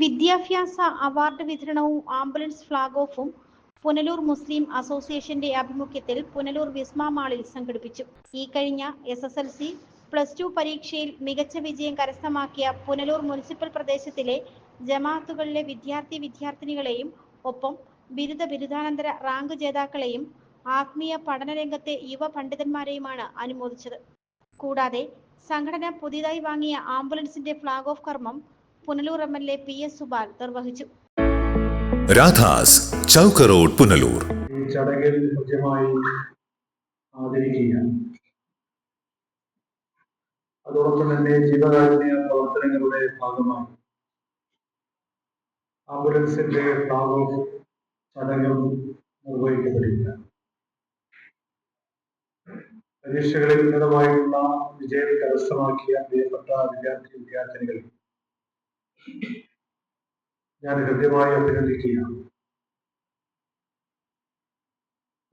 വിദ്യാഭ്യാസ അവാർഡ് വിതരണവും ambulance flag ഓഫും പുനലൂർ മുസ്ലിം അസോസിയേഷന്റെ ആഭിമുഖ്യത്തിൽ പുനലൂർ വിസ്മ മാളിൽ സംഘടിപ്പിച്ചു. ഈ കഴിഞ്ഞ S S L C plus two പരീക്ഷയിൽ മികച്ച വിജയം കരസ്ഥമാക്കിയ പുനലൂർ മുനിസിപ്പൽ പ്രദേശത്തിലെ ജമാഅത്തുകളിലെ വിദ്യാർത്ഥി വിദ്യാർത്ഥിനികളെയും ഒപ്പം ബിരുദ ബിരുദാനന്തര റാങ്ക് ജേതാക്കളെയും ആത്മീയ പഠന രംഗത്തെ യുവ പണ്ഡിതന്മാരെയുമാണ് അനുമോദിച്ചത്. കൂടാതെ സംഘടന പുതിയതായി വാങ്ങിയ ആംബുലൻസിന്റെ ഫ്ളാഗ് ഓഫ് കർമ്മം Punalur M L A P S Subal നിർവഹിച്ചു. രാധാസ് ചൗക്ക് റോഡ് പുനലൂർ ചടങ്ങിൽ കൃത്യമായി അതോടൊപ്പം തന്നെ ജീവകാരുണ്യ പ്രവർത്തനങ്ങളുടെ ഭാഗമായി ആംബുലൻസിന്റെ ഫ്ലാഗ് ഓഫ് ചടങ്ങും നിർവഹിക്കപ്പെടില്ല പരീക്ഷകളിൽ ഉന്നതമായിട്ടുള്ള വിജയം കരസ്ഥമാക്കിയ പ്രിയപ്പെട്ട വിദ്യാർത്ഥി വിദ്യാർത്ഥിനികൾ ഞാൻ ഹൃദ്യമായി അഭിനന്ദിക്കുകയാണ്.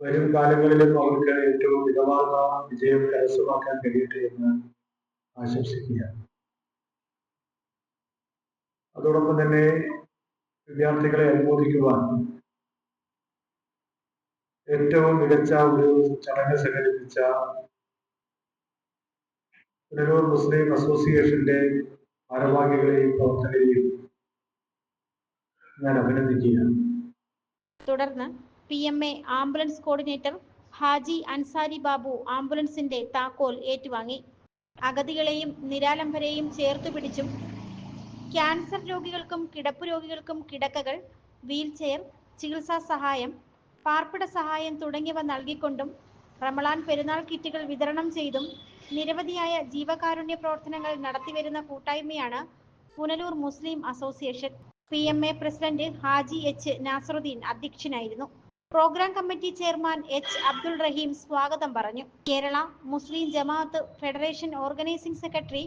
വരും കാലങ്ങളിലും അവർക്ക് ഏറ്റവും മികവാർന്ന വിജയം കരസ്ഥമാക്കാൻ കഴിയട്ടെ എന്ന് ആശംസിക്കുകയാണ്. അതോടൊപ്പം തന്നെ വിദ്യാർത്ഥികളെ അനുമോദിക്കുവാൻ ഏറ്റവും മികച്ച ഒരു ചടങ്ങ് സംഘടിപ്പിച്ച പുനലൂർ മുസ്ലിം അസോസിയേഷന്റെ ഭാരവാഹികളെയും പ്രവർത്തകരെയും ഞാൻ അഭിനന്ദിക്കുകയാണ്. തുടർന്ന് P M A ambulance coordinator Haji Ansari Babu ആംബുലൻസിന്റെ താക്കോൽ ഏറ്റുവാങ്ങി. അഗതികളെയും നിരാലംബരെയും ചേർത്തു പിടിച്ചും ക്യാൻസർ രോഗികൾക്കും കിടപ്പ് രോഗികൾക്കും കിടക്കകൾ വീൽചെയർ ചികിത്സാ സഹായം പാർപ്പിട സഹായം തുടങ്ങിയവ നൽകിക്കൊണ്ടും റമളാൻ പെരുന്നാൾ കിറ്റുകൾ വിതരണം ചെയ്തും നിരവധിയായ ജീവകാരുണ്യ പ്രവർത്തനങ്ങൾ നടത്തിവരുന്ന കൂട്ടായ്മയാണ് Punalur Muslim association. P M A president Haji H Nasaruddin അധ്യക്ഷനായിരുന്നു. Program committee chairman H Abdul Rahim സ്വാഗതം പറഞ്ഞു. Kerala Muslim Jamaat federation organising secretary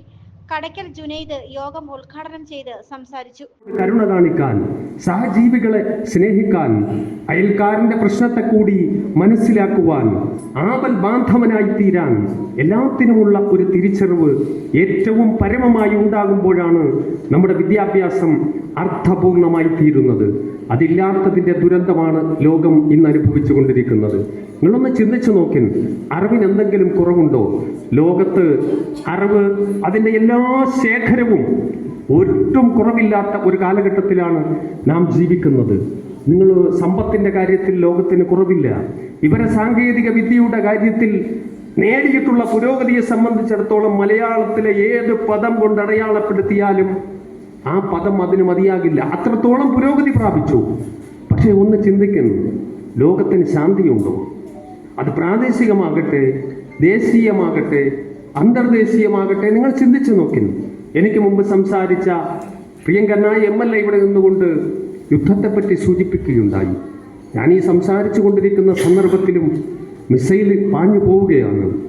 Kadakkal Junaid യോഗം ഉദ്ഘാടനം ചെയ്ത് സംസാരിച്ചു. കരുണ കാണിക്കാൻ സഹജീവികളെ സ്നേഹിക്കാൻ അയൽക്കാരന്റെ പ്രശ്നത്തെ കൂടി മനസ്സിലാക്കുവാൻ ആപൽ ബാന്ധവനായി തീരാൻ എല്ലാത്തിനുമുള്ള ഒരു തിരിച്ചറിവ് ഏറ്റവും പരമമായി ഉണ്ടാകുമ്പോഴാണ് നമ്മുടെ വിദ്യാഭ്യാസം അർത്ഥപൂർണമായി തീരുന്നത്. അതില്ലാത്തതിന്റെ ദുരന്തമാണ് ലോകം ഇന്ന് അനുഭവിച്ചു കൊണ്ടിരിക്കുന്നത്. നിങ്ങളൊന്ന് ചിന്തിച്ചു നോക്കിൻ. അറിവിന് എന്തെങ്കിലും കുറവുണ്ടോ? ലോകത്ത് അറിവ് അതിന്റെ എല്ലാ ശേഖരവും ഒട്ടും കുറവില്ലാത്ത ഒരു കാലഘട്ടത്തിലാണ് നാം ജീവിക്കുന്നത്. നിങ്ങൾ സമ്പത്തിന്റെ കാര്യത്തിൽ ലോകത്തിന് കുറവില്ല. ഇവരെ സാങ്കേതിക വിദ്യയുടെ കാര്യത്തിൽ നേടിയിട്ടുള്ള പുരോഗതിയെ സംബന്ധിച്ചിടത്തോളം മലയാളത്തിലെ ഏത് പദം കൊണ്ട് അടയാളപ്പെടുത്തിയാലും ആ പദം അതിന് മതിയാകില്ല. അത്രത്തോളം പുരോഗതി പ്രാപിച്ചു. പക്ഷേ ഒന്ന് ചിന്തിക്കുന്നു ലോകത്തിന് ശാന്തിയുണ്ടോ? അത് പ്രാദേശികമാകട്ടെ ദേശീയമാകട്ടെ അന്തർദേശീയമാകട്ടെ നിങ്ങൾ ചിന്തിച്ചു നോക്കുന്നു എനിക്ക് മുമ്പ് സംസാരിച്ച പ്രിയങ്കരനായ എം എൽ എ ഇവിടെ നിന്നുകൊണ്ട് യുദ്ധത്തെപ്പറ്റി സൂചിപ്പിക്കുകയുണ്ടായി. ഞാൻ ഈ സംസാരിച്ചു കൊണ്ടിരിക്കുന്ന സന്ദർഭത്തിലും മിസൈൽ പാഞ്ഞു പോവുകയാണ്.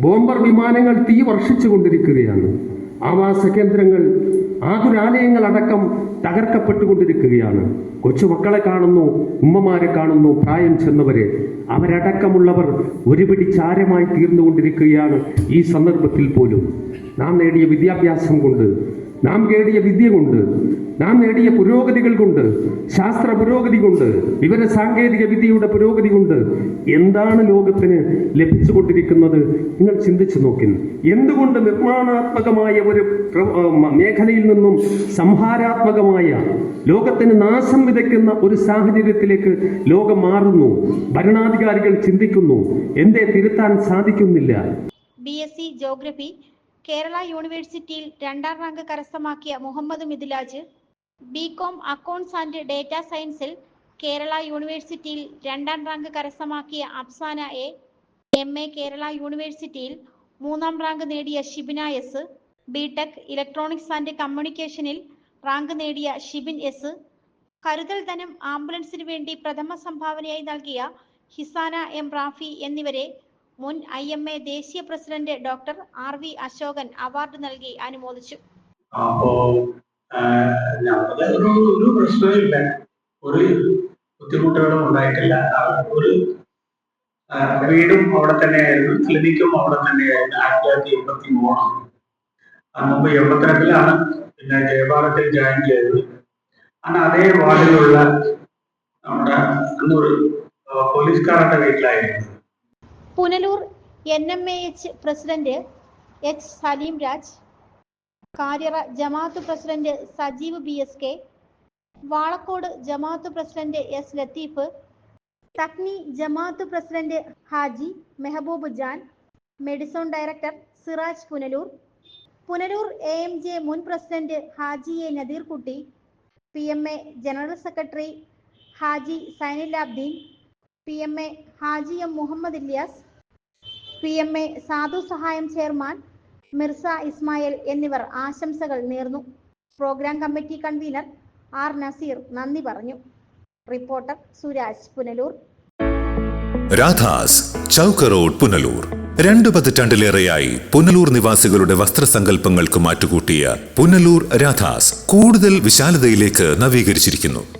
ബോംബർ വിമാനങ്ങൾ തീ വർഷിച്ചു കൊണ്ടിരിക്കുകയാണ്. ആവാസ കേന്ദ്രങ്ങൾ ആതുരാലയങ്ങളടക്കം തകർക്കപ്പെട്ടുകൊണ്ടിരിക്കുകയാണ്. കൊച്ചുമക്കളെ കാണുന്നു ഉമ്മമാരെ കാണുന്നു പ്രായം ചെന്നവരെ. അവരടക്കമുള്ളവർ ഒരുപിടി ചാരമായി തീർന്നുകൊണ്ടിരിക്കുകയാണ് ഈ സന്ദർഭത്തിൽ പോലും. നാം നേടിയ വിദ്യാഭ്യാസം കൊണ്ട് നാം നേടിയ വിദ്യ കൊണ്ട് നാം നേടിയ പുരോഗതികൾ കൊണ്ട് ശാസ്ത്ര പുരോഗതി കൊണ്ട് വിവര സാങ്കേതിക വിദ്യയുടെ പുരോഗതി കൊണ്ട് എന്താണ് ലോകത്തിന് ലഭിച്ചുകൊണ്ടിരിക്കുന്നത് നിങ്ങൾ ചിന്തിച്ചു നോക്കി എന്തുകൊണ്ട് നിർമ്മാണാത്മകമായ ഒരു മേഖലയിൽ നിന്നും സംഹാരാത്മകമായ ലോകത്തിന് നാശം വിതയ്ക്കുന്ന ഒരു സാഹചര്യത്തിലേക്ക് ലോകം മാറുന്നു ഭരണാധികാരികൾ ചിന്തിക്കുന്നു എന്തേ തിരുത്താൻ സാധിക്കുന്നില്ല? B S C geography Kerala യൂണിവേഴ്സിറ്റിയിൽ രണ്ടാം റാങ്ക് കരസ്ഥമാക്കിയ Muhammad Mithilaj B com accounts and data സയൻസിൽ കേരള യൂണിവേഴ്സിറ്റിയിൽ രണ്ടാം റാങ്ക് കരസ്ഥമാക്കിയ Afsana A M A Kerala യൂണിവേഴ്സിറ്റിയിൽ മൂന്നാം റാങ്ക് നേടിയ Shibina S B Tech electronics and കമ്മ്യൂണിക്കേഷനിൽ rank നേടിയ ഷിബിൻ എസ് കരുതൽ ധനം ആംബുലൻസിന് വേണ്ടി പ്രഥമ സംഭാവനയായി നൽകിയ ഹിസാന എം റാഫി എന്നിവരെ മുൻ ഐ എം എ ദേശീയ president doctor R V Ashokan award നൽകി അനുമോദിച്ചു. ഞങ്ങളുടെ ഒരു ഒരു പ്രശ്നമില്ല ഒരു ബുദ്ധിമുട്ടുകളും ഉണ്ടായിട്ടില്ല. ഒരു വീടും അവിടെ തന്നെയായിരുന്നു. ക്ലിനിക്കും അവിടെ തന്നെയായിരുന്നു. ആയിരത്തി തൊള്ളായിരത്തി എൺപത്തി മൂന്ന് മുമ്പ് എൺപത്തിരണ്ടിലാണ് പിന്നെ ജയഭാരത്തിൽ ജോയിൻ ചെയ്തത്. അന്ന് അതേ വാർഡിലുള്ള നമ്മുടെ അന്നൊരു പോലീസുകാരുടെ വീട്ടിലായിരുന്നു. Punalur N M A H president H Salim Raj Karyara Jamaat president Sajeev B S K Valakkode Jamaat president S Latheef Thakni Jamaat president Haji Mehboob Jan Madison director Siraj Punalur Punalur A M J മുൻ president Haji A Nadeerkutty P M A general secretary Haji Sainulabdeen P M A Haji M Muhammad Ilyas P M A സാധു സഹായം chairman Mirza Ismail എന്നിവർ ആശംസകൾ നേർന്നു. Program committee convener R Nazeer നന്ദി പറഞ്ഞു. Reporter Suraj Punalur. Radhas Chowk road Punalur. രണ്ടു പതിറ്റാണ്ടിലേറെയായി പുനലൂർ നിവാസികളുടെ വസ്ത്രസങ്കല്പങ്ങൾക്ക് മാറ്റുകൂട്ടിയ പുനലൂർ രാധാസ് കൂടുതൽ വിശാലതയിലേക്ക് നവീകരിച്ചിരിക്കുന്നു.